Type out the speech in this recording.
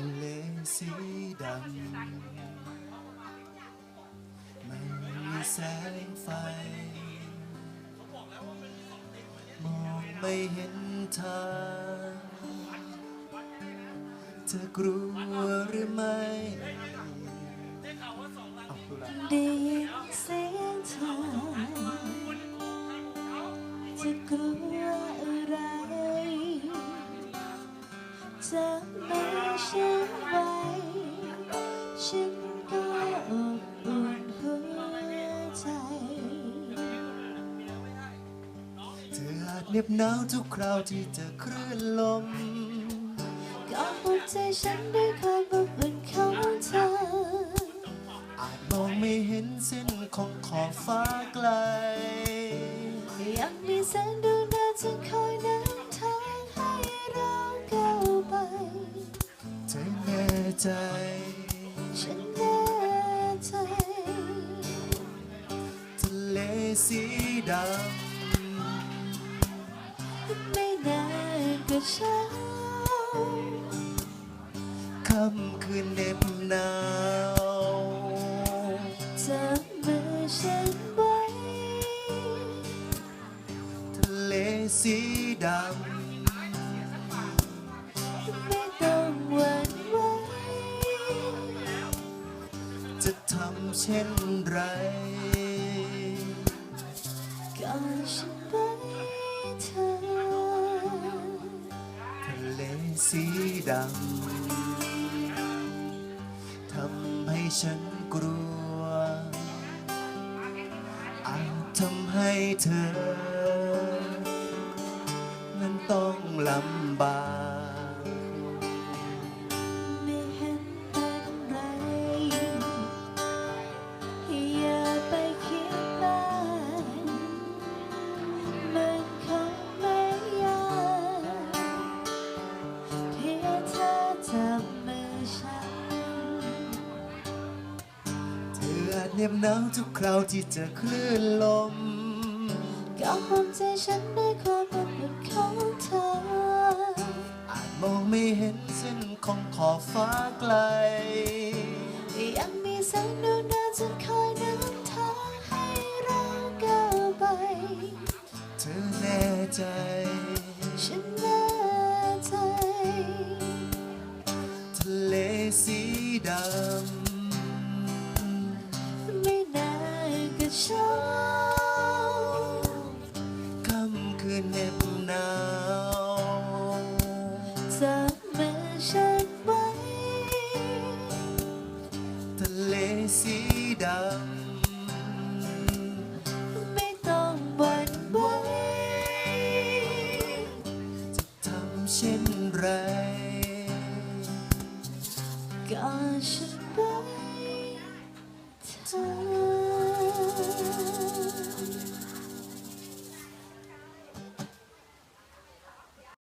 ะเลสีดำไม่มีแสงไฟ มองไม่เห็นทางเธอกลัวหรือไม่ได้ยินเสียงเธอจะกลัวอะไรจะ ฉันก็อบอุ่นหัวใจ เธออาจเหน็บหนาวทุกคราวที่เจอคลื่นลม ก็หัวใจฉันด้วยความอบอุ่นของเธอ อาจมองไม่เห็นเส้นของขอบฟ้าไกล ยังมีแสงดวงดาวจะคอยนำทางให้เราก้าวไป เธอแน่ใจ สีดำ ไม่นานก็เช้าค่ำคืนเหน็บหนาวจับมือฉันไว้ ทะเลสีดไม่ต้องหวั่นไหวำจะทำเช่นไร ก่อนฉันไปเธอทะเลสีดำทำให้ฉันกลัว อาจทำให้เธอ นั้นต้องลำบาก เหน็บหนาวทุกคราวที่เจอคลื่นลมก็ภูมิใจฉันด้วยความอบอุ่นของเธอ อาจมองไม่เห็นเส้นของขอบฟ้าไกล ยังมีแสงดวงดาวจะคอย จับมือฉันไว้ทะเลสีดำ ไม่ต้องหวั่นไหวจะทำเช่นไรก่อนฉันไป